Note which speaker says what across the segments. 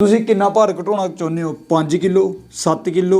Speaker 1: ਤੁਸੀਂ ਕਿੰਨਾ ਭਾਰ ਘਟਾਉਣਾ ਚਾਹੁੰਦੇ ਹੋ? 5 kilo 7 kilo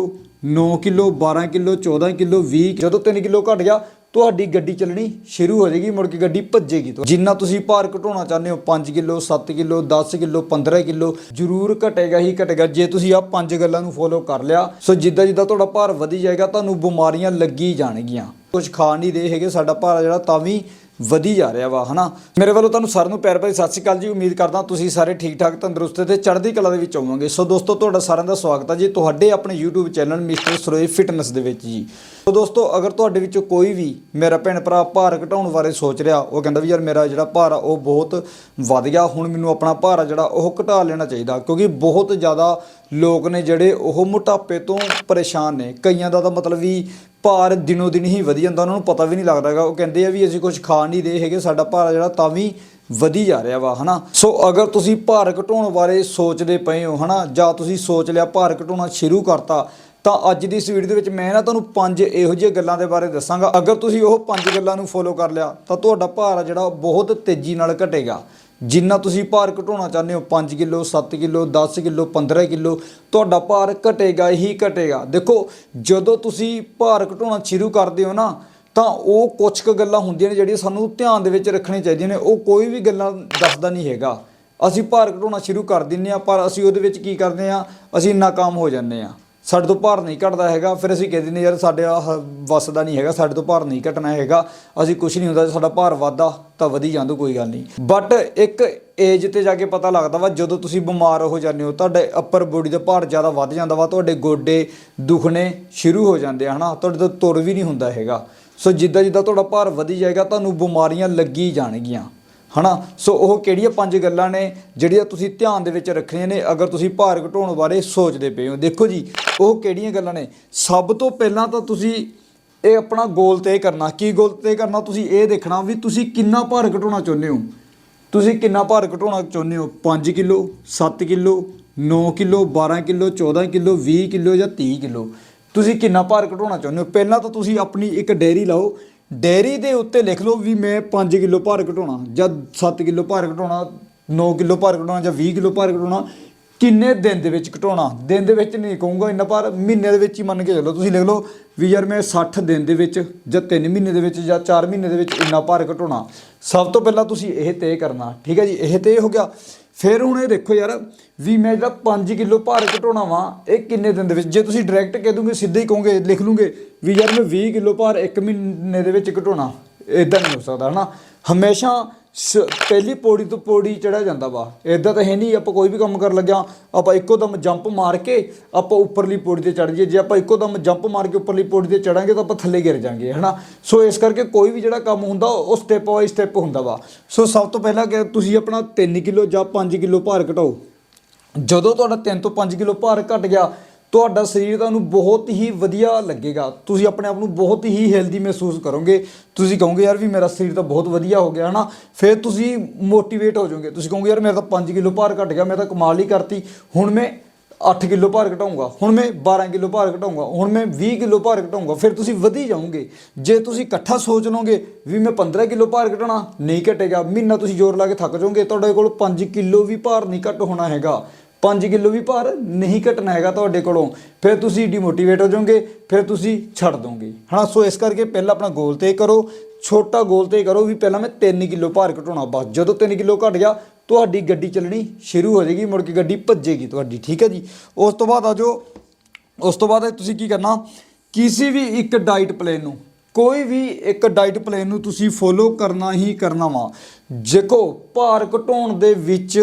Speaker 1: 9 kilo 12 kilo 14 kilo 20 ਜਦੋਂ 3 ਕਿਲੋ ਘਟ ਗਿਆ, ਤੁਹਾਡੀ ਗੱਡੀ ਚੱਲਣੀ ਸ਼ੁਰੂ ਹੋ ਜਾਏਗੀ, ਮੁੜ ਕੇ ਗੱਡੀ ਭੱਜੇਗੀ। ਤੋਂ ਜਿੰਨਾ ਤੁਸੀਂ ਭਾਰ ਘਟਾਉਣਾ ਚਾਹੁੰਦੇ ਹੋ 5 ਕਿਲੋ 7 ਕਿਲੋ 10 ਕਿਲੋ 15 ਕਿਲੋ, ਜ਼ਰੂਰ ਘਟੇਗਾ ਹੀ ਘਟੇਗਾ। ਜੇ ਤੁਸੀਂ ਆਹ ਪੰਜ ਗੱਲਾਂ ਨੂੰ ਫੋਲੋ ਕਰ ਲਿਆ, ਸੋ ਜਿੱਦਾਂ ਜਿੱਦਾਂ ਤੁਹਾਡਾ ਭਾਰ ਵਧੀ ਜਾਏਗਾ, ਤੁਹਾਨੂੰ ਬਿਮਾਰੀਆਂ ਲੱਗੀ ਜਾਣਗੀਆਂ। ਕੁਝ ਖਾ ਨਹੀਂ ਰਹੇ ਹੈਗੇ, ਸਾਡਾ ਭਾਰ ਜਿਹੜਾ, ਤਾਂ ਵੀ ਵਧੀ ਜਾ ਰਿਹਾ ਵਾ, ਹਨਾ? ਮੇਰੇ ਵੱਲੋਂ ਤੁਹਾਨੂੰ ਸਾਰਿਆਂ ਨੂੰ ਪਿਆਰ ਭਰੀ ਸਤਿ ਸ਼੍ਰੀ ਅਕਾਲ ਜੀ। ਉਮੀਦ ਕਰਦਾ ਤੁਸੀਂ ਸਾਰੇ ਠੀਕ ਠਾਕ ਤੰਦਰੁਸਤ ਤੇ ਚੜ੍ਹਦੀ ਕਲਾ ਦੇ ਵਿੱਚ ਹੋਵੋਗੇ। ਸੋ ਦੋਸਤੋ, ਤੁਹਾਡਾ ਸਾਰਿਆਂ ਦਾ ਸਵਾਗਤ ਹੈ ਜੀ ਤੁਹਾਡੇ ਆਪਣੇ YouTube channel mister Saroye fitness ਦੇ ਵਿੱਚ ਜੀ। ਸੋ ਦੋਸਤੋ, ਅਗਰ ਤੁਹਾਡੇ ਵਿੱਚੋਂ ਕੋਈ ਵੀ ਮੇਰਾ ਭੈਣ ਭਰਾ ਭਾਰ ਘਟਾਉਣ ਬਾਰੇ ਸੋਚ ਰਿਹਾ, ਉਹ ਕਹਿੰਦਾ ਵੀ ਯਾਰ ਮੇਰਾ ਜਿਹੜਾ ਭਾਰ ਆ, ਉਹ ਬਹੁਤ ਵੱਧ ਗਿਆ। ਹੁਣ ਮੈਨੂੰ ਆਪਣਾ ਭਾਰ ਆ ਜਿਹੜਾ, ਉਹ ਘਟਾ ਲੈਣਾ ਚਾਹੀਦਾ ਕਿਉਂਕਿ ਬਹੁਤ ਜ਼ਿਆਦਾ ਲੋਕ ਨੇ ਜਿਹੜੇ ਉਹ ਮੋਟਾਪੇ ਤੋਂ ਪਰੇਸ਼ਾਨ ਨੇ। ਕਈਆਂ ਦਾ ਤਾਂ ਮਤਲਬ ਵੀ ਭਾਰ ਦਿਨੋ ਦਿਨ ਹੀ ਵਧੀ ਜਾਂਦਾ, ਉਹਨਾਂ ਨੂੰ ਪਤਾ ਵੀ ਨਹੀਂ ਲੱਗਦਾ ਹੈਗਾ। ਉਹ ਕਹਿੰਦੇ ਆ ਵੀ ਅਸੀਂ ਕੁਝ ਖਾ ਨਹੀਂ ਰਹੇ ਹੈਗੇ, ਸਾਡਾ ਭਾਰ ਜਿਹੜਾ ਤਾਂ ਵੀ ਵਧੀ ਜਾ ਰਿਹਾ ਵਾ, ਹਨਾ? ਸੋ ਅਗਰ ਤੁਸੀਂ ਭਾਰ ਘਟਾਉਣ ਬਾਰੇ ਸੋਚਦੇ ਪਏ ਹੋ, ਹਨਾ, ਜਾਂ ਤੁਸੀਂ ਸੋਚ ਲਿਆ ਭਾਰ ਘਟਾਉਣਾ ਸ਼ੁਰੂ ਕਰਤਾ, ਤਾਂ ਅੱਜ ਦੀ ਇਸ ਵੀਡੀਓ ਦੇ ਵਿੱਚ ਮੈਂ ਨਾ ਤੁਹਾਨੂੰ ਪੰਜ ਇਹੋ ਜਿਹੀਆਂ ਗੱਲਾਂ ਦੇ ਬਾਰੇ ਦੱਸਾਂਗਾ। ਅਗਰ ਤੁਸੀਂ ਉਹ ਪੰਜ ਗੱਲਾਂ ਨੂੰ ਫੋਲੋ ਕਰ ਲਿਆ, ਤਾਂ ਤੁਹਾਡਾ ਭਾਰ ਜਿਹੜਾ ਉਹ ਬਹੁਤ ਤੇਜ਼ੀ ਨਾਲ ਘਟੇਗਾ। ਜਿੰਨਾ ਤੁਸੀਂ ਭਾਰ ਘਟਾਉਣਾ ਚਾਹੁੰਦੇ ਹੋ 5 ਕਿਲੋ 7 ਕਿਲੋ 10 ਕਿਲੋ 15 ਕਿਲੋ, ਤੁਹਾਡਾ ਭਾਰ ਘਟੇਗਾ ਹੀ ਘਟੇਗਾ। ਦੇਖੋ, ਜਦੋਂ ਤੁਸੀਂ ਭਾਰ ਘਟਾਉਣਾ ਸ਼ੁਰੂ ਕਰਦੇ ਹੋ ਨਾ, ਤਾਂ ਉਹ ਕੁਝ ਕੁ ਗੱਲਾਂ ਹੁੰਦੀਆਂ ਨੇ ਜਿਹੜੀਆਂ ਸਾਨੂੰ ਧਿਆਨ ਦੇ ਵਿੱਚ ਰੱਖਣੀਆਂ ਚਾਹੀਦੀਆਂ ਨੇ। ਉਹ ਕੋਈ ਵੀ ਗੱਲਾਂ ਦੱਸਦਾ ਨਹੀਂ ਹੈਗਾ। ਅਸੀਂ ਭਾਰ ਘਟਾਉਣਾ ਸ਼ੁਰੂ ਕਰ ਦਿੰਨੇ ਆ ਪਰ ਅਸੀਂ ਉਹਦੇ ਵਿੱਚ ਕੀ ਕਰਦੇ ਆ ਅਸੀਂ ਨਾਕਾਮ ਹੋ ਜਾਂਦੇ ਆ ਸਾਡੇ ਤੋਂ ਭਾਰ ਨਹੀਂ ਘਟਦਾ ਹੈਗਾ। ਫਿਰ ਅਸੀਂ ਕਹਿ ਦਿੰਦੇ ਯਾਰ ਸਾਡੇ ਆਹ ਵੱਸ ਦਾ ਨਹੀਂ ਹੈਗਾ, ਸਾਡੇ ਤੋਂ ਭਾਰ ਨਹੀਂ ਘਟਣਾ ਹੈਗਾ। ਅਸੀਂ ਕੁਝ ਨਹੀਂ ਹੁੰਦਾ ਸਾਡਾ ਭਾਰ ਵੱਧਦਾ ਤਾਂ ਵਧੀ ਜਾਂਦਾ, ਕੋਈ ਗੱਲ ਨਹੀਂ। ਬਟ ਇੱਕ ਏਜ ਤੇ ਜਾ ਕੇ ਪਤਾ ਲੱਗਦਾ ਵਾ, ਜਦੋਂ ਤੁਸੀਂ ਬਿਮਾਰ ਹੋ ਜਾਂਦੇ ਹੋ, ਤੁਹਾਡੇ ਅੱਪਰ ਬੋਡੀ ਦਾ ਭਾਰ ਜ਼ਿਆਦਾ ਵੱਧ ਜਾਂਦਾ ਵਾ, ਤੁਹਾਡੇ ਗੋਡੇ ਦੁਖਣੇ ਸ਼ੁਰੂ ਹੋ ਜਾਂਦੇ ਆ, ਹਨਾ? ਤੁਹਾਡੇ ਤੋਂ ਤੁਰ ਵੀ ਨਹੀਂ ਹੁੰਦਾ ਹੈਗਾ। ਸੋ ਜਿੱਦਾਂ ਜਿੱਦਾਂ ਤੁਹਾਡਾ ਭਾਰ ਵਧੀ ਜਾਏਗਾ, ਤੁਹਾਨੂੰ ਬਿਮਾਰੀਆਂ ਲੱਗੀ ਜਾਣਗੀਆਂ। ਹਨਾ? ਸੋ ਉਹ ਕਿਹੜੀਆਂ ਪੰਜ ਗੱਲਾਂ ਨੇ ਜਿਹੜੀਆਂ ਤੁਸੀਂ ਧਿਆਨ ਦੇ ਵਿੱਚ ਰੱਖਣੀਆਂ ਨੇ, ਅਗਰ ਤੁਸੀਂ ਭਾਰ ਘਟਾਉਣ ਬਾਰੇ ਸੋਚਦੇ ਪਏ ਹੋ। ਦੇਖੋ ਜੀ, ਉਹ ਕਿਹੜੀਆਂ ਗੱਲਾਂ ਨੇ? ਸਭ ਤੋਂ ਪਹਿਲਾਂ ਤਾਂ ਤੁਸੀਂ ਇਹ ਆਪਣਾ ਗੋਲ ਤੈਅ ਕਰਨਾ। ਕੀ ਗੋਲ ਤੈਅ ਕਰਨਾ? ਤੁਸੀਂ ਇਹ ਦੇਖਣਾ ਵੀ ਤੁਸੀਂ ਕਿੰਨਾ ਭਾਰ ਘਟਾਉਣਾ ਚਾਹੁੰਦੇ ਹੋ। ਤੁਸੀਂ ਕਿੰਨਾ ਭਾਰ ਘਟਾਉਣਾ ਚਾਹੁੰਦੇ ਹੋ? 5 kilo 7 kilo 9 kilo 12 kilo 14 kilo 20 kilo ਜਾਂ 30 ਕਿਲੋ? ਤੁਸੀਂ ਕਿੰਨਾ ਭਾਰ ਘਟਾਉਣਾ ਚਾਹੁੰਦੇ ਹੋ? ਪਹਿਲਾਂ ਤਾਂ ਤੁਸੀਂ ਆਪਣੀ ਇੱਕ ਡੈਰੀ ਲਾਓ। ਡੈਰੀ ਦੇ ਉੱਤੇ ਲਿਖ ਲਓ ਵੀ ਮੈਂ 5 ਕਿਲੋ ਭਾਰ ਘਟਾਉਣਾ ਜਾਂ 7 ਕਿਲੋ ਭਾਰ ਘਟਾਉਣਾ 9 ਕਿਲੋ ਭਾਰ ਘਟਾਉਣਾ ਜਾਂ 20 ਕਿਲੋ ਭਾਰ ਘਟਾਉਣਾ ਕਿੰਨੇ ਦਿਨ ਦੇ ਵਿੱਚ ਘਟਾਉਣਾ? ਦਿਨ ਦੇ ਵਿੱਚ ਨਹੀਂ ਕਹੂੰਗਾ ਇੰਨਾ ਭਾਰ ਮਹੀਨੇ ਦੇ ਵਿੱਚ ਹੀ ਮੰਨ ਕੇ ਚੱਲੋ, ਤੁਸੀਂ ਲਿਖ ਲਓ ਵੀ ਯਾਰ ਮੈਂ 60 ਦਿਨ ਦੇ ਵਿੱਚ ਜਾਂ 3 ਮਹੀਨੇ ਦੇ ਵਿੱਚ ਜਾਂ 4 ਮਹੀਨੇ ਦੇ ਵਿੱਚ ਇੰਨਾ ਭਾਰ ਘਟਾਉਣਾ। ਸਭ ਤੋਂ ਪਹਿਲਾਂ ਤੁਸੀਂ ਇਹ ਤੈਅ ਕਰਨਾ, ਠੀਕ ਹੈ ਜੀ? ਇਹ ਤੈਅ ਹੋ ਗਿਆ। ਫਿਰ ਹੁਣ ਇਹ ਦੇਖੋ ਯਾਰ ਵੀ ਮੈਂ ਜਿਹੜਾ 5 ਕਿਲੋ ਭਾਰ ਘਟਾਉਣਾ ਵਾ, ਇਹ ਕਿੰਨੇ ਦਿਨ ਦੇ ਵਿੱਚ? ਜੇ ਤੁਸੀਂ ਡਾਇਰੈਕਟ ਕਹਿ ਦੋਗੇ, ਸਿੱਧੇ ਹੀ ਕਹੋਗੇ, ਲਿਖ ਲੂਗੇ ਵੀ ਯਾਰ ਮੈਂ 20 ਕਿਲੋ ਭਾਰ 1 ਮਹੀਨੇ ਦੇ ਵਿੱਚ ਘਟਾਉਣਾ। ਇਦਾਂ ਨਹੀਂ ਹੋ ਸਕਦਾ, ਹਨਾ? ਹਮੇਸ਼ਾ ਸ- ਪਹਿਲੀ ਪੌੜੀ ਤੋਂ ਪੌੜੀ ਚੜਿਆ ਜਾਂਦਾ ਵਾ। ਇਦਾਂ ਤਾਂ ਹੈ ਨਹੀਂ, ਆਪਾਂ ਕੋਈ ਵੀ ਕੰਮ ਕਰਨ ਲੱਗਿਆ, ਆਪਾਂ ਇੱਕੋ ਦਮ ਜੰਪ ਮਾਰ ਕੇ ਆਪਾਂ ਉੱਪਰਲੀ ਪੌੜੀ ਤੇ ਚੜ ਜਾਈਏ। ਜੇ ਆਪਾਂ ਇੱਕੋ ਦਮ ਜੰਪ ਮਾਰ ਕੇ ਉੱਪਰਲੀ ਪੌੜੀ ਤੇ ਚੜਾਂਗੇ ਤਾਂ ਆਪਾਂ ਥੱਲੇ ਗਿਰ ਜਾਾਂਗੇ, ਹਨਾ? ਸੋ ਇਸ ਕਰਕੇ ਕੋਈ ਵੀ ਜਿਹੜਾ ਕੰਮ ਹੁੰਦਾ, ਉਹ ਸਟੈਪ ਬਾਈ ਸਟੈਪ ਹੁੰਦਾ ਵਾ। ਸੋ ਸਭ ਤੋਂ ਪਹਿਲਾਂ ਕਿ ਤੁਸੀਂ ਆਪਣਾ 3 ਕਿਲੋ ਜਾਂ 5 ਕਿਲੋ ਭਾਰ ਘਟਾਓ। ਜਦੋਂ ਤੁਹਾਡਾ 3 ਤੋਂ 5 ਕਿਲੋ ਭਾਰ ਘਟ ਗਿਆ ਤੁਹਾਡਾ ਸਰੀਰ ਤੁਹਾਨੂੰ ਬਹੁਤ ਹੀ ਵਧੀਆ ਲੱਗੇਗਾ। ਤੁਸੀਂ ਆਪਣੇ ਆਪ ਨੂੰ ਬਹੁਤ ਹੀ ਹੈਲਦੀ ਮਹਿਸੂਸ ਕਰੋਗੇ। ਤੁਸੀਂ ਕਹੋਗੇ, ਯਾਰ ਵੀ ਮੇਰਾ ਸਰੀਰ ਤਾਂ ਬਹੁਤ ਵਧੀਆ ਹੋ ਗਿਆ, ਹਨਾ? ਫਿਰ ਤੁਸੀਂ ਮੋਟੀਵੇਟ ਹੋ ਜਾਓਗੇ। ਤੁਸੀਂ ਕਹੋਗੇ, ਯਾਰ ਮੇਰਾ ਤਾਂ 5 ਕਿਲੋ ਭਾਰ ਘਟ ਗਿਆ, ਮੈਂ ਤਾਂ ਕਮਾਲ ਹੀ ਕਰਤੀ। ਹੁਣ ਮੈਂ 8 ਕਿਲੋ ਭਾਰ ਘਟਾਊਂਗਾ ਹੁਣ ਮੈਂ 12 ਕਿਲੋ ਭਾਰ ਘਟਾਊਂਗਾ ਹੁਣ ਮੈਂ 20 ਕਿਲੋ ਭਾਰ ਘਟਾਊਂਗਾ ਫਿਰ ਤੁਸੀਂ ਵਧੀ ਜਾਓਗੇ। ਜੇ ਤੁਸੀਂ ਇਕੱਠਾ ਸੋਚ ਲਓਗੇ ਵੀ ਮੈਂ 15 ਕਿਲੋ ਭਾਰ ਘਟਾਉਣਾ, ਨਹੀਂ ਘਟੇਗਾ। ਮਹੀਨਾ ਤੁਸੀਂ ਜ਼ੋਰ ਲਾ ਕੇ ਥੱਕ ਜਾਓਗੇ। ਤੁਹਾਡੇ ਕੋਲ 5 ਕਿਲੋ ਵੀ ਭਾਰ ਨਹੀਂ ਘਟ ਹੋਣਾ ਹੈਗਾ। 5 ਕਿਲੋ ਵੀ ਭਾਰ ਨਹੀਂ ਘਟਣਾ ਹੈਗਾ ਤੁਹਾਡੇ ਕੋਲੋਂ। ਫਿਰ ਤੁਸੀਂ ਡੀਮੋਟੀਵੇਟ ਹੋ ਜਾਓਗੇ, ਫਿਰ ਤੁਸੀਂ ਛੱਡ ਦੋਗੇ। ਹਨਾ ਸੋ ਇਸ ਕਰਕੇ ਪਹਿਲਾਂ ਆਪਣਾ ਗੋਲ ਤੈਅ ਕਰੋ। ਛੋਟਾ ਗੋਲ ਤੈਅ ਕਰੋ ਵੀ ਪਹਿਲਾਂ ਮੈਂ 3 ਕਿਲੋ ਭਾਰ ਘਟਾਉਣਾ। ਬਸ ਜਦੋਂ 3 ਕਿਲੋ ਘਟ ਗਿਆ, ਤੁਹਾਡੀ ਗੱਡੀ ਚੱਲਣੀ ਸ਼ੁਰੂ ਹੋ ਜਾਏਗੀ, ਮੁੜ ਕੇ ਗੱਡੀ ਭੱਜੇਗੀ ਤੁਹਾਡੀ, ਠੀਕ ਹੈ ਜੀ? ਉਸ ਤੋਂ ਬਾਅਦ ਆ ਜਾਓ। ਉਸ ਤੋਂ ਬਾਅਦ ਤੁਸੀਂ ਕੀ ਕਰਨਾ? ਕਿਸੇ ਵੀ ਇੱਕ ਡਾਈਟ ਪਲਾਨ ਨੂੰ ਕੋਈ ਵੀ ਇੱਕ ਡਾਈਟ ਪਲਾਨ ਨੂੰ ਤੁਸੀਂ ਫੋਲੋ ਕਰਨਾ ਹੀ ਕਰਨਾ ਵਾ। ਦੇਖੋ, ਭਾਰ ਘਟਾਉਣ ਦੇ ਵਿੱਚ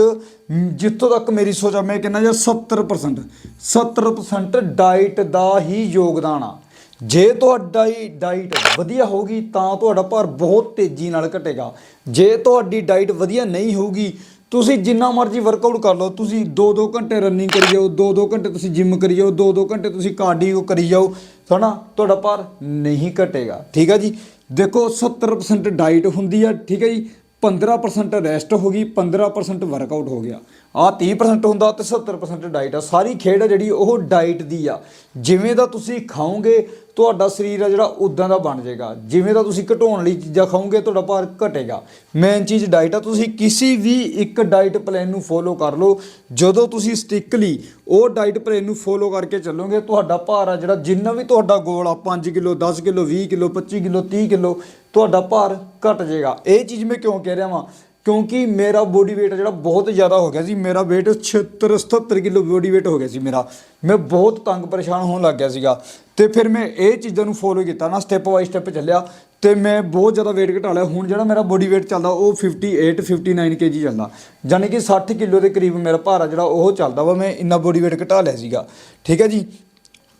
Speaker 1: ਜਿੱਥੋਂ ਤੱਕ ਮੇਰੀ ਸੋਚ ਆ, ਮੈਂ ਕਹਿੰਦਾ ਯਾਰ 70% 70% ਡਾਈਟ ਦਾ ਹੀ ਯੋਗਦਾਨ ਆ। ਜੇ ਤੁਹਾਡੀ ਡਾਈਟ ਵਧੀਆ ਹੋਊਗੀ, ਤਾਂ ਤੁਹਾਡਾ ਭਾਰ ਬਹੁਤ ਤੇਜ਼ੀ ਨਾਲ ਘਟੇਗਾ। ਜੇ ਤੁਹਾਡੀ ਡਾਈਟ ਵਧੀਆ ਨਹੀਂ ਹੋਊਗੀ, ਤੁਸੀਂ ਜਿੰਨਾ ਮਰਜ਼ੀ ਵਰਕਆਊਟ ਕਰ ਲਓ, ਤੁਸੀਂ 2-2 ਘੰਟੇ ਰਨਿੰਗ ਕਰੀ ਜਾਓ 2-2 ਘੰਟੇ ਤੁਸੀਂ ਜਿਮ ਕਰੀ ਜਾਓ 2-2 ਘੰਟੇ ਤੁਸੀਂ ਕਾਰਡੀਓ ਕਰੀ ਜਾਓ ਹਨਾ ਤੁਹਾਡਾ ਭਾਰ ਨਹੀਂ ਘਟੇਗਾ। ਠੀਕ ਹੈ ਜੀ? ਦੇਖੋ 70% ਡਾਈਟ ਹੁੰਦੀ ਆ, ਠੀਕ ਹੈ ਜੀ? 15% ਰੈਸਟ ਹੋ ਗਈ 15% ਵਰਕਆਊਟ ਹੋ ਗਿਆ। ਆ 30% ਹੁੰਦਾ ਤੇ 70% ਡਾਈਟ ਆ। ਸਾਰੀ ਖੇਡ ਆ ਜਿਹੜੀ ਉਹ ਡਾਈਟ ਦੀ ਆ। ਜਿਵੇਂ ਦਾ ਤੁਸੀਂ ਖਾਓਗੇ, ਤੁਹਾਡਾ ਸਰੀਰ ਆ ਜਿਹੜਾ ਉਦਾਂ ਦਾ ਬਣ ਜਾਏਗਾ। ਜਿਵੇਂ ਦਾ ਤੁਸੀਂ ਘਟਾਉਣ ਲਈ ਚੀਜ਼ਾਂ ਖਾਓਗੇ, ਤੁਹਾਡਾ ਭਾਰ ਘਟੇਗਾ। ਮੇਨ ਚੀਜ਼ ਡਾਈਟ ਆ। ਤੁਸੀਂ ਕਿਸੇ ਵੀ ਇੱਕ ਡਾਈਟ ਪਲਾਨ ਨੂੰ ਫੋਲੋ ਕਰ ਲਓ। ਜਦੋਂ ਤੁਸੀਂ ਸਟਿਕਲੀ ਉਹ ਡਾਈਟ ਪਲਾਨ ਨੂੰ ਫੋਲੋ ਕਰਕੇ ਚੱਲੋਗੇ, ਤੁਹਾਡਾ ਭਾਰ ਆ ਜਿਹੜਾ ਜਿੰਨਾ ਵੀ ਤੁਹਾਡਾ ਗੋਲ ਆ 5 kilo 10 kilo 20 kilo 25 kilo 30 kilo, ਤੁਹਾਡਾ ਭਾਰ ਘਟ ਜਾਏਗਾ। ਇਹ ਚੀਜ਼ ਮੈਂ ਕਿਉਂ ਕਹਿ ਰਿਹਾ ਵਾਂ? ਕਿਉਂਕਿ ਮੇਰਾ ਬੋਡੀ weight ਜਿਹੜਾ ਬਹੁਤ ਜ਼ਿਆਦਾ ਹੋ ਗਿਆ ਸੀ। ਮੇਰਾ weight 76 77 ਕਿਲੋ ਬੋਡੀ weight ਹੋ ਗਿਆ ਸੀ ਮੇਰਾ। ਮੈਂ ਬਹੁਤ ਤੰਗ ਪਰੇਸ਼ਾਨ ਹੋਣ ਲੱਗ ਗਿਆ ਸੀਗਾ। ਤੇ ਫਿਰ ਮੈਂ ਇਹ ਚੀਜ਼ਾਂ ਨੂੰ ਫੋਲੋ ਕੀਤਾ ਨਾ ਸਟੈਪ ਬਾਈ ਸਟੈਪ ਚੱਲਿਆ। ਤੇ ਮੈਂ ਬਹੁਤ ਜ਼ਿਆਦਾ weight ਘਟਾ ਲਿਆ। ਹੁਣ ਜਿਹੜਾ ਮੇਰਾ ਬੋਡੀ weight ਚੱਲਦਾ, ਉਹ 58 59 kg ਚੱਲਦਾ। ਯਾਨੀ ਕਿ 60 ਕਿਲੋ ਦੇ ਕਰੀਬ ਮੇਰਾ ਭਾਰ ਆ ਜਿਹੜਾ, ਉਹ ਚੱਲਦਾ ਵਾ। ਮੈਂ ਇੰਨਾ ਬੋਡੀ weight ਘਟਾ ਲਿਆ ਸੀਗਾ। ਠੀਕ ਹੈ ਜੀ?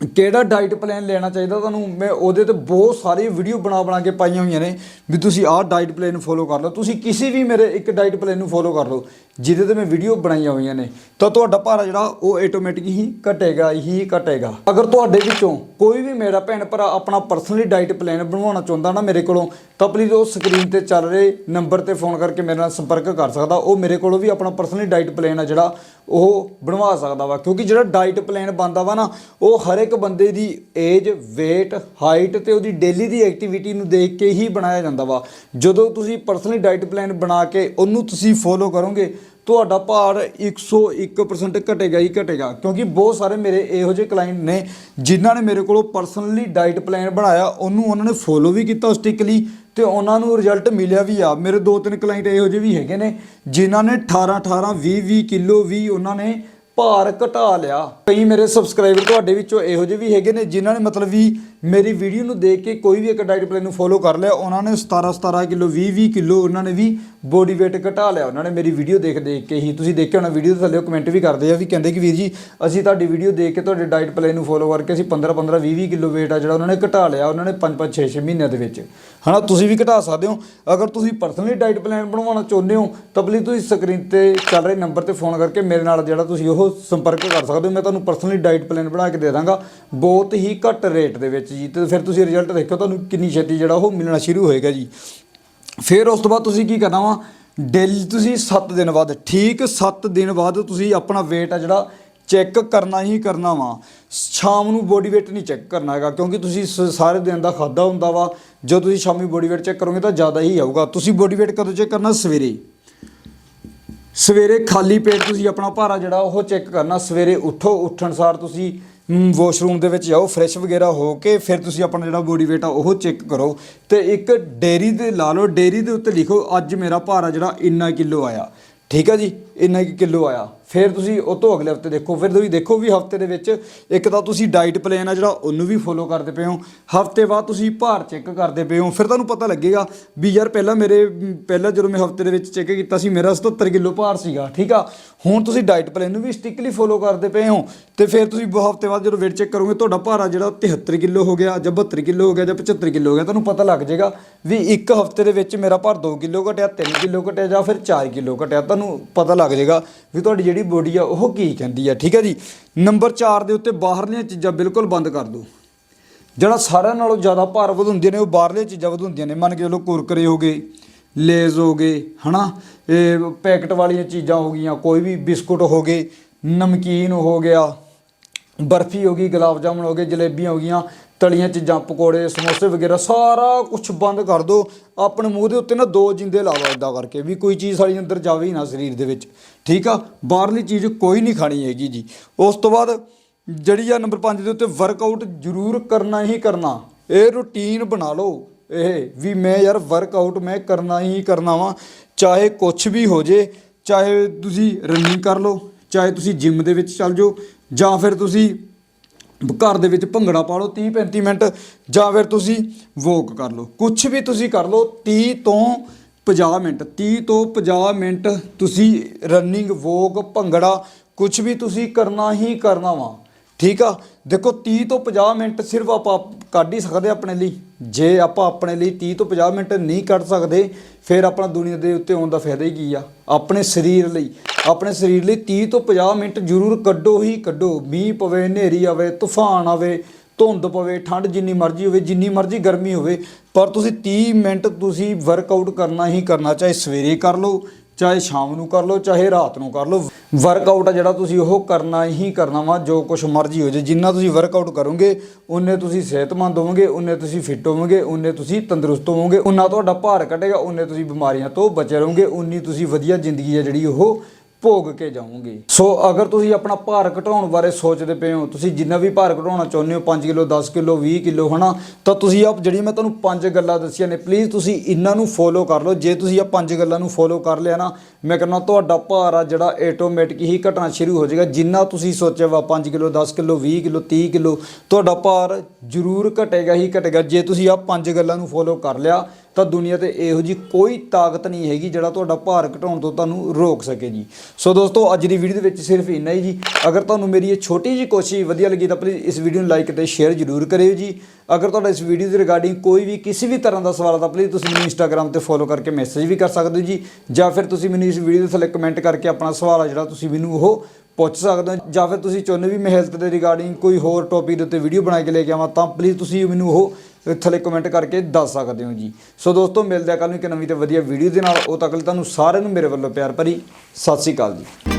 Speaker 1: ਕਿਹੜਾ ਡਾਈਟ ਪਲਾਨ ਲੈਣਾ ਚਾਹੀਦਾ ਤੁਹਾਨੂੰ? ਮੈਂ ਉਹਦੇ ਤੇ ਬਹੁਤ ਸਾਰੀ ਵੀਡੀਓ ਬਣਾ ਬਣਾ ਕੇ ਪਾਈਆਂ ਹੋਈਆਂ ਨੇ ਵੀ ਤੁਸੀਂ ਆਹ ਡਾਈਟ ਪਲਾਨ ਨੂੰ ਫੋਲੋ ਕਰ ਲਓ। ਤੁਸੀਂ ਕਿਸੇ ਵੀ ਮੇਰੇ ਇੱਕ ਡਾਈਟ ਪਲਾਨ ਨੂੰ ਫੋਲੋ ਕਰ ਲਓ, ਜਿਹਦੇ ਤੇ ਮੈਂ ਵੀਡੀਓ ਬਣਾਈਆਂ ਹੋਈਆਂ ਨੇ। ਤਾਂ ਤੁਹਾਡਾ ਭਾਰਾ ਜਿਹੜਾ, ਉਹ ਆਟੋਮੈਟਿਕ ਹੀ ਘਟੇਗਾ ਹੀ ਘਟੇਗਾ। ਅਗਰ ਤੁਹਾਡੇ ਵਿੱਚੋਂ ਕੋਈ ਵੀ ਮੇਰਾ ਭੈਣ ਭਰਾ ਆਪਣਾ ਪਰਸਨਲੀ ਡਾਈਟ ਪਲਾਨ ਬਣਵਾਉਣਾ ਚਾਹੁੰਦਾ ਨਾ ਮੇਰੇ ਕੋਲੋਂ, ਤਾਂ ਪਲੀਜ਼ ਉਹ ਸਕਰੀਨ ਤੇ ਚੱਲ ਰਹੇ ਨੰਬਰ ਤੇ ਫੋਨ ਕਰਕੇ ਮੇਰੇ ਨਾਲ ਸੰਪਰਕ ਕਰ ਸਕਦਾ। ਉਹ ਮੇਰੇ ਕੋਲੋਂ ਵੀ ਆਪਣਾ ਪਰਸਨਲੀ ਡਾਈਟ ਪਲਾਨ ਆ ਜਿਹੜਾ ਉਹ ਬਣਵਾ ਸਕਦਾ ਵਾ, ਕਿਉਂਕਿ ਜਿਹੜਾ ਡਾਈਟ ਪਲਾਨ ਬਣਦਾ ਵਾ ਨਾ, ਉਹ ਹਰ ਇੱਕ ਬੰਦੇ ਦੀ ਏਜ weight ਹਾਈਟ ਤੇ ਉਹਦੀ ਡੇਲੀ ਦੀ ਐਕਟੀਵਿਟੀ ਨੂੰ ਦੇਖ ਕੇ ਹੀ ਬਣਾਇਆ ਜਾਂਦਾ ਵਾ। ਜਦੋਂ ਤੁਸੀਂ ਪਰਸਨਲੀ ਡਾਈਟ ਪਲਾਨ ਬਣਾ ਕੇ ਉਹਨੂੰ ਤੁਸੀਂ ਫੋਲੋ ਕਰੋਗੇ, ਤੁਹਾਡਾ ਭਾਰ 101% ਘਟੇਗਾ ਹੀ ਘਟੇਗਾ। ਕਿਉਂਕਿ ਬਹੁਤ ਸਾਰੇ ਮੇਰੇ ਇਹੋ ਜਿਹੇ ਕਲਾਇੰਟ ਨੇ, ਜਿਨ੍ਹਾਂ ਨੇ ਮੇਰੇ ਕੋਲੋਂ ਪਰਸਨਲੀ ਡਾਈਟ ਪਲਾਨ ਬਣਾਇਆ, ਉਹਨੂੰ ਉਹਨਾਂ ਨੇ ਫੋਲੋ ਵੀ ਕੀਤਾ ਸਟਿਕਲੀ ਤੇ ਉਹਨਾਂ ਨੂੰ ਰਿਜ਼ਲਟ ਮਿਲਿਆ ਵੀ ਆ। ਮੇਰੇ ਦੋ ਤਿੰਨ ਕਲਾਇੰਟ ਇਹੋ ਜਿਹੇ ਵੀ ਹੈਗੇ ਨੇ, ਜਿਨ੍ਹਾਂ ਨੇ 18 18 20 20 ਕਿਲੋ ਵੀ ਉਹਨਾਂ ਨੇ ਭਾਰ ਘਟਾ ਲਿਆ। ਕਈ ਮੇਰੇ ਸਬਸਕ੍ਰਾਈਬਰ ਤੁਹਾਡੇ ਵਿੱਚੋਂ ਇਹੋ ਜਿਹੇ ਵੀ ਹੈਗੇ ਨੇ, ਜਿਨ੍ਹਾਂ ਨੇ ਮਤਲਬ ਵੀ ਮੇਰੀ ਵੀਡੀਓ ਨੂੰ ਦੇਖ ਕੇ ਕੋਈ ਵੀ ਇੱਕ ਡਾਈਟ ਪਲਾਨ ਨੂੰ ਫੋਲੋ ਕਰ ਲਿਆ, ਉਹਨਾਂ ਨੇ 17 17 ਕਿਲੋ 20 20 ਕਿਲੋ, ਉਹਨਾਂ ਨੇ ਵੀ ਬੋਡੀ weight ਘਟਾ ਲਿਆ। ਉਹਨਾਂ ਨੇ ਮੇਰੀ ਵੀਡੀਓ ਦੇਖ ਦੇਖ ਕੇ ਹੀ, ਤੁਸੀਂ ਦੇਖਿਆ ਹੋਣਾ ਵੀਡੀਓ ਦੇ ਥੱਲੇ ਕਮੈਂਟ ਵੀ ਕਰਦੇ ਆ ਵੀ ਕਹਿੰਦੇ ਕਿ ਵੀਰ ਜੀ, ਅਸੀਂ ਤੁਹਾਡੀ ਵੀਡੀਓ ਦੇਖ ਕੇ ਤੁਹਾਡੇ ਡਾਈਟ ਪਲਾਨ ਨੂੰ ਫੋਲੋ ਕਰਕੇ ਅਸੀਂ 15 15 20 20 ਕਿਲੋ weight ਆ ਜਿਹੜਾ ਉਹਨਾਂ ਨੇ ਘਟਾ ਲਿਆ, ਉਹਨਾਂ ਨੇ 5 5 6 6 ਮਹੀਨਿਆਂ ਦੇ ਵਿੱਚ। ਹਨਾ, ਤੁਸੀਂ ਵੀ ਘਟਾ ਸਕਦੇ ਹੋ। ਅਗਰ ਤੁਸੀਂ ਪਰਸਨਲੀ ਡਾਈਟ ਪਲਾਨ ਬਣਵਾਉਣਾ ਚਾਹੁੰਦੇ ਹੋ, ਤਾਂ ਪਲੀਜ਼ ਤੁਸੀਂ ਸਕਰੀਨ ਤੇ ਚੱਲ ਰਹੇ ਨੰਬਰ ਤੇ ਫੋਨ ਕਰਕੇ ਮੇਰੇ ਨਾਲ ਜਿਹੜਾ ਤੁਸੀਂ ਉਹ ਸੰਪਰਕ ਕਰ ਸਕਦੇ ਹੋ। ਮੈਂ ਤੁਹਾਨੂੰ ਪਰਸਨਲੀ ਡਾਈਟ ਪਲਾਨ ਬਣਾ ਕੇ ਦੇ ਦਾਂਗਾ। ਬਹੁਤ ਹੀ ਘੱਟ ਰੇਟ ਦੇ ਵਿੱਚ ਜੀ, ਤੇ ਫਿਰ ਤੁਸੀਂ ਰਿਜ਼ਲਟ ਦੇਖੋ ਤੁਹਾਨੂੰ ਕਿੰਨੀ ਛੇਤੀ ਜਿਹੜਾ ਉਹ ਮਿਲਣਾ ਸ਼ੁਰੂ ਹੋਏਗਾ ਜੀ। ਫਿਰ ਉਸ ਤੋਂ ਬਾਅਦ ਤੁਸੀਂ ਕੀ ਕਰਨਾ ਵਾ ਡੇਲੀ ਤੁਸੀਂ 7 ਦਿਨ ਬਾਅਦ, ਠੀਕ 7 ਦਿਨ ਬਾਅਦ ਤੁਸੀਂ ਆਪਣਾ weight ਆ ਜਿਹੜਾ ਚੈੱਕ ਕਰਨਾ ਹੀ ਕਰਨਾ ਵਾ। ਸ਼ਾਮ ਨੂੰ ਬੋਡੀ weight ਨਹੀਂ ਚੈੱਕ ਕਰਨਾ ਹੈਗਾ, ਕਿਉਂਕਿ ਤੁਸੀਂ ਸ- ਸਾਰੇ ਦਿਨ ਦਾ ਖਾਦਾ ਹੁੰਦਾ ਵਾ। ਜਦੋਂ ਤੁਸੀਂ ਸ਼ਾਮੀ ਬੋਡੀ weight ਚੈੱਕ ਕਰੋਗੇ ਤਾਂ ਜ਼ਿਆਦਾ ਹੀ ਆਊਗਾ। ਤੁਸੀਂ ਬੋਡੀ weight ਕਦੋਂ ਚੈੱਕ ਕਰਨਾ? ਸਵੇਰੇ। ਸਵੇਰੇ ਖਾਲੀ ਪੇਟ ਤੁਸੀਂ ਆਪਣਾ ਭਾਰਾ ਜਿਹੜਾ ਉਹ ਚੈੱਕ ਕਰਨਾ। ਸਵੇਰੇ ਉੱਠੋ, ਉੱਠਣ ਸਾਰ ਤੁਸੀਂ ਵਾਸ਼ਰੂਮ ਦੇ ਵਿੱਚ ਜਾਓ ਫਰੈਸ਼ ਵਗੈਰਾ ਹੋ ਕੇ ਫਿਰ ਤੁਸੀਂ ਆਪਣਾ ਜਿਹੜਾ ਬੋਡੀ weight ਆ, ਉਹ ਚੈੱਕ ਕਰੋ। ਤੇ ਇੱਕ ਡੇਰੀ ਦੇ ਲਾ ਲਓ ਡੇਰੀ ਦੇ ਉੱਤੇ ਲਿਖੋ, ਅੱਜ ਮੇਰਾ ਭਾਰਾ ਜਿਹੜਾ ਇੰਨਾ ਕਿਲੋ ਆਇਆ। ਠੀਕ ਆ ਜੀ? ਇੰਨਾ ਕਿ ਕਿਲੋ ਆਇਆ। ਫਿਰ ਤੁਸੀਂ ਉਹ ਤੋਂ ਅਗਲੇ ਹਫ਼ਤੇ ਦੇਖੋ, ਫਿਰ ਤੁਸੀਂ ਦੇਖੋ ਵੀ ਹਫ਼ਤੇ ਦੇ ਵਿੱਚ ਇੱਕ ਤਾਂ ਤੁਸੀਂ ਡਾਈਟ ਪਲਾਨ ਆ ਜਿਹੜਾ, ਉਹਨੂੰ ਵੀ ਫੋਲੋ ਕਰਦੇ ਪਏ ਹੋ। ਹਫ਼ਤੇ ਬਾਅਦ ਤੁਸੀਂ ਭਾਰ ਚੈੱਕ ਕਰਦੇ ਪਏ ਹੋ। ਫਿਰ ਤੁਹਾਨੂੰ ਪਤਾ ਲੱਗੇਗਾ ਵੀ ਯਾਰ ਪਹਿਲਾਂ ਮੇਰੇ, ਪਹਿਲਾਂ ਜਦੋਂ ਮੈਂ ਹਫ਼ਤੇ ਦੇ ਵਿੱਚ ਚੈੱਕ ਕੀਤਾ ਸੀ, ਮੇਰਾ 77 ਕਿਲੋ ਭਾਰ ਸੀਗਾ, ਠੀਕ ਆ? ਹੁਣ ਤੁਸੀਂ ਡਾਈਟ ਪਲਾਨ ਨੂੰ ਵੀ ਸਟਿਕਲੀ ਫੋਲੋ ਕਰਦੇ ਪਏ ਹੋ। ਤੇ ਫਿਰ ਤੁਸੀਂ ਬਹੁਤ ਹਫ਼ਤੇ ਬਾਅਦ ਜਦੋਂ ਵੇਟ ਚੈੱਕ ਕਰੋਗੇ, ਤੁਹਾਡਾ ਭਾਰ ਆ ਜਿਹੜਾ ਉਹ 73 ਕਿਲੋ ਹੋ ਗਿਆ, ਜਾਂ 72 ਕਿਲੋ ਹੋ ਗਿਆ, ਜਾਂ 75 ਕਿਲੋ ਹੋ ਗਿਆ, ਤੁਹਾਨੂੰ ਪਤਾ ਲੱਗ ਜਾਏਗਾ ਵੀ ਇੱਕ ਹਫ਼ਤੇ ਦੇ ਵਿੱਚ ਮੇਰਾ ਭਾਰ 2 ਕਿਲੋ ਘਟਿਆ 3 ਕਿਲੋ ਘਟਿਆ, ਜਾਂ ਫਿਰ 4 ਕਿਲੋ ਘਟਿਆ। ਤੁਹਾਨੂੰ ਪਤਾ ਲੱਗ ਜਾਏਗਾ ਵੀ ਤੁਹਾਡੀ ਜਿਹੜੀ ਬੋਡੀ ਆ, ਉਹ ਕੀ ਕਹਿੰਦੀ ਆ, ਠੀਕ ਹੈ ਜੀ? ਨੰਬਰ 4 ਦੇ ਉੱਤੇ ਬਾਹਰਲੀਆਂ ਚੀਜ਼ਾਂ ਬਿਲਕੁਲ ਬੰਦ ਕਰ ਦਿਓ। ਜਿਹੜਾ ਸਾਰਿਆਂ ਨਾਲੋਂ ਜ਼ਿਆਦਾ ਭਾਰ ਵਧਾਉਂਦੀਆਂ ਨੇ, ਉਹ ਬਾਹਰਲੀਆਂ ਚੀਜ਼ਾਂ ਵਧਾਉਂਦੀਆਂ ਨੇ। ਮੰਨ ਕੇ ਚਲੋ ਕੁਰਕਰੇ ਹੋ ਗਏ, ਲੇਜ਼ ਹੋ ਗਏ, ਹਨਾ? ਇਹ ਪੈਕਟ ਵਾਲੀਆਂ ਚੀਜ਼ਾਂ ਹੋ ਗਈਆਂ, ਕੋਈ ਵੀ ਬਿਸਕੁਟ ਹੋ ਗਏ, ਨਮਕੀਨ ਹੋ ਗਿਆ, ਬਰਫੀ ਹੋ ਗਈ, ਗੁਲਾਬ ਜਾਮੁਨ ਹੋ ਗਏ, ਜਲੇਬੀਆਂ ਹੋ ਗਈਆਂ ਤਲੀਆਂ ਚੀਜ਼ਾਂ, ਪਕੌੜੇ, ਸਮੋਸੇ ਵਗੈਰਾ, ਸਾਰਾ ਕੁਝ ਬੰਦ ਕਰ ਦਿਓ ਆਪਣੇ ਮੂੰਹ ਦੇ ਉੱਤੇ ਨਾ ਦੋ ਜਿੰਦੇ ਲਾ ਲਓ ਇਦਾਂ ਕਰਕੇ ਵੀ ਕੋਈ ਚੀਜ਼ ਸਾਡੀ ਅੰਦਰ ਜਾਵੇ ਹੀ ਨਾ ਸਰੀਰ ਦੇ ਵਿੱਚ। ਠੀਕ ਆ? ਬਾਹਰਲੀ ਚੀਜ਼ ਕੋਈ ਨਹੀਂ ਖਾਣੀ ਹੈਗੀ ਜੀ। ਉਸ ਤੋਂ ਬਾਅਦ ਜਿਹੜੀ ਆ ਨੰਬਰ 5 ਦੇ ਉੱਤੇ ਵਰਕਆਊਟ ਜ਼ਰੂਰ ਕਰਨਾ ਹੀ ਕਰਨਾ। ਇਹ ਰੁਟੀਨ ਬਣਾ ਲਓ। ਇਹ ਵੀ ਮੈਂ ਯਾਰ ਵਰਕਆਊਟ ਮੈਂ ਕਰਨਾ ਹੀ ਕਰਨਾ ਵਾਂ। ਚਾਹੇ ਕੁਝ ਵੀ ਹੋ ਜੇ, ਚਾਹੇ ਤੁਸੀਂ ਰਨਿੰਗ ਕਰ ਲਓ, ਚਾਹੇ ਤੁਸੀਂ ਜਿਮ ਦੇ ਵਿੱਚ ਚੱਲ ਜਾਓ, ਜਾਂ ਫਿਰ ਤੁਸੀਂ ਘਰ ਦੇ ਵਿੱਚ ਭੰਗੜਾ ਪਾ ਲਓ 30 35 ਮਿੰਟ, ਜਾਂ ਫਿਰ ਤੁਸੀਂ ਵੋਕ ਕਰ ਲਓ। ਕੁਝ ਵੀ ਤੁਸੀਂ ਕਰ ਲਓ 30 ਤੋਂ 50 ਮਿੰਟ 30 ਤੋਂ 50 ਮਿੰਟ ਤੁਸੀਂ ਰਨਿੰਗ ਵੋਕ ਭੰਗੜਾ ਕੁਝ ਵੀ ਤੁਸੀਂ ਕਰਨਾ ਹੀ ਕਰਨਾ ਵਾ। ਠੀਕ ਆ? ਦੇਖੋ 30 ਤੋਂ 50 ਮਿੰਟ ਸਿਰਫ ਆਪਾਂ ਕੱਢ ਹੀ ਸਕਦੇ ਆਪਣੇ ਲਈ। ਜੇ ਆਪਾਂ ਆਪਣੇ ਲਈ 30 ਤੋਂ 50 ਮਿੰਟ ਨਹੀਂ ਕੱਢ ਸਕਦੇ, ਫਿਰ ਆਪਣਾ ਦੁਨੀਆ ਦੇ ਉੱਤੇ ਆਉਣ ਦਾ ਫਾਇਦਾ ਹੀ ਕੀ ਆ? ਆਪਣੇ ਸਰੀਰ ਲਈ। ਆਪਣੇ ਸਰੀਰ ਲਈ 30 ਤੋਂ 50 ਮਿੰਟ ਜ਼ਰੂਰ ਕੱਢੋ ਹੀ ਕੱਢੋ। ਮੀਂਹ ਪਵੇ, ਹਨੇਰੀ ਆਵੇ, ਤੂਫਾਨ ਆਵੇ, ਧੁੰਦ ਪਵੇ, ਠੰਡ ਜਿੰਨੀ ਮਰਜ਼ੀ ਹੋਵੇ, ਜਿੰਨੀ ਮਰਜ਼ੀ ਗਰਮੀ ਹੋਵੇ, ਪਰ ਤੁਸੀਂ 30 ਮਿੰਟ ਤੁਸੀਂ ਵਰਕਆਊਟ ਕਰਨਾ ਹੀ ਕਰਨਾ, ਚਾਹੇ ਸਵੇਰੇ ਕਰ ਲਓ ਚਾਹੇ ਸ਼ਾਮ ਨੂੰ ਕਰ ਲਓ, ਚਾਹੇ ਰਾਤ ਨੂੰ ਕਰ ਲਓ। ਵਰਕਆਊਟ ਆ ਜਿਹੜਾ ਤੁਸੀਂ ਉਹ ਕਰਨਾ ਹੀ ਕਰਨਾ ਵਾ, ਜੋ ਕੁਛ ਮਰਜ਼ੀ ਹੋ ਜੇ ਜਿੰਨਾ ਤੁਸੀਂ ਵਰਕਆਊਟ ਕਰੋਗੇ ਉਨੇ ਤੁਸੀਂ ਸਿਹਤਮੰਦ ਹੋਵੋਗੇ ਉਨੇ ਤੁਸੀਂ ਫਿੱਟ ਹੋਵੋਗੇ ਉਨੇ ਤੁਸੀਂ ਤੰਦਰੁਸਤ ਹੋਵੋਗੇ। ਉਨਾ ਤੁਹਾਡਾ ਭਾਰ ਘਟੇਗਾ ਉਨੇ ਤੁਸੀਂ ਬਿਮਾਰੀਆਂ ਤੋਂ ਬਚੇ ਰਹੋਗੇ। ਉਨੀ ਤੁਸੀਂ ਵਧੀਆ ਜ਼ਿੰਦਗੀ ਆ ਜਿਹੜੀ ਉਹ ਭੋਗ ਕੇ ਜਾਓਗੇ। ਸੋ ਅਗਰ ਤੁਸੀਂ ਆਪਣਾ ਭਾਰ ਘਟਾਉਣ ਬਾਰੇ ਸੋਚਦੇ ਪਏ ਹੋ, ਤੁਸੀਂ ਜਿੰਨਾ ਵੀ ਭਾਰ ਘਟਾਉਣਾ ਚਾਹੁੰਦੇ ਹੋ 5 ਕਿਲੋ 10 ਕਿਲੋ 20 ਕਿਲੋ, ਹਨਾ, ਤਾਂ ਤੁਸੀਂ ਆਪ ਜਿਹੜੀਆਂ ਮੈਂ ਤੁਹਾਨੂੰ ਪੰਜ ਗੱਲਾਂ ਦੱਸੀਆਂ ਨੇ ਪਲੀਜ਼ ਤੁਸੀਂ ਇਹਨਾਂ ਨੂੰ ਫੋਲੋ ਕਰ ਲਓ। ਜੇ ਤੁਸੀਂ ਆ ਪੰਜ ਗੱਲਾਂ ਨੂੰ ਫੋਲੋ ਕਰ ਲਿਆ ਨਾ, ਮੈਂ ਕਹਿੰਦਾ ਤੁਹਾਡਾ ਭਾਰ ਆ ਜਿਹੜਾ ਆਟੋਮੈਟਿਕ ਹੀ ਘਟਣਾ ਸ਼ੁਰੂ ਹੋ ਜਾਏਗਾ। ਜਿੰਨਾ ਤੁਸੀਂ ਸੋਚਿਆ ਵਾ 5 ਕਿਲੋ 10 ਕਿਲੋ 20 ਕਿਲੋ 30 ਕਿਲੋ, ਤੁਹਾਡਾ ਭਾਰ ਜ਼ਰੂਰ ਘਟੇਗਾ ਹੀ ਘਟੇਗਾ। ਜੇ ਤੁਸੀਂ ਆ ਪੰਜ ਗੱਲਾਂ ਨੂੰ ਫੋਲੋ ਕਰ ਲਿਆ ਤਾਂ ਦੁਨੀਆ ਤੇ ਇਹੋ ਜੀ ਕੋਈ ਤਾਕਤ ਨਹੀਂ ਹੈਗੀ ਜਿਹੜਾ ਤੁਹਾਡਾ ਭਾਰ ਘਟਾਉਣ ਤੋਂ ਤੁਹਾਨੂੰ ਰੋਕ ਸਕੇ ਜੀ। ਸੋ ਦੋਸਤੋ, ਅੱਜ ਦੀ ਵੀਡੀਓ ਦੇ ਵਿੱਚ ਸਿਰਫ ਇੰਨਾ ਹੀ ਜੀ। ਅਗਰ ਤੁਹਾਨੂੰ ਮੇਰੀ ਇਹ ਛੋਟੀ ਜੀ ਕੋਸ਼ਿਸ਼ ਵਧੀਆ ਲੱਗੀ ਤਾਂ ਪਲੀਜ਼ ਇਸ ਵੀਡੀਓ ਨੂੰ ਲਾਈਕ ਤੇ ਸ਼ੇਅਰ ਜ਼ਰੂਰ ਕਰਿਓ ਜੀ। ਅਗਰ ਤੁਹਾਡਾ ਇਸ ਵੀਡੀਓ ਦੇ ਰਿਗਾਰਡਿੰਗ ਕੋਈ ਵੀ ਕਿਸੇ ਵੀ ਤਰ੍ਹਾਂ ਦਾ ਸਵਾਲ ਆ ਤਾਂ ਪਲੀਜ਼ ਤੁਸੀਂ ਮੈਨੂੰ ਇੰਸਟਾਗ੍ਰam ਤੇ ਫੋਲੋ ਕਰਕੇ ਮੈਸੇਜ ਵੀ ਕਰ ਸਕਦੇ ਹੋ ਜੀ। ਜਾਂ ਫਿਰ ਤੁਸੀਂ ਮੈਨੂੰ ਇਸ ਵੀਡੀਓ ਦੇ ਥੱਲੇ ਕਮੈਂਟ ਕਰਕੇ ਆਪਣਾ ਸਵਾਲ ਆ ਜਿਹੜਾ ਤੁਸੀਂ ਮੈਨੂੰ ਉਹ ਪੁੱਛ ਸਕਦੇ ਹੋ। ਜਾਂ ਫਿਰ ਤੁਸੀਂ ਚਾਹੁੰਦੇ ਵੀ ਮੈਂ ਹੈਲਥ ਦੇ ਰਿਗਾਰਡਿੰਗ ਕੋਈ ਹੋਰ ਟੌਪਿਕ ਦੇ ਉੱਤੇ ਵੀਡੀਓ ਬਣਾ ਕੇ ਲੈ ਕੇ ਆਵਾਂ ਤਾਂ ਪਲੀਜ਼ ਤੁਸੀਂ ਮੈਨੂੰ ਉਹ ਥੱਲੇ ਕਮੈਂਟ ਕਰਕੇ ਦੱਸ ਸਕਦੇ ਹੋ ਜੀ। ਸੋ ਦੋਸਤੋ, ਮਿਲਦੇ ਆ ਕੱਲ ਨੂੰ ਇੱਕ ਨਵੀਂ ਤੇ ਵਧੀਆ ਵੀਡੀਓ ਦੇ ਨਾਲ। ਉਹ ਤੱਕ ਲਈ ਤੁਹਾਨੂੰ ਸਾਰਿਆਂ ਨੂੰ ਮੇਰੇ ਵੱਲੋਂ ਪਿਆਰ ਭਰੀ ਸਤਿ ਸ਼੍ਰੀ ਅਕਾਲ ਜੀ।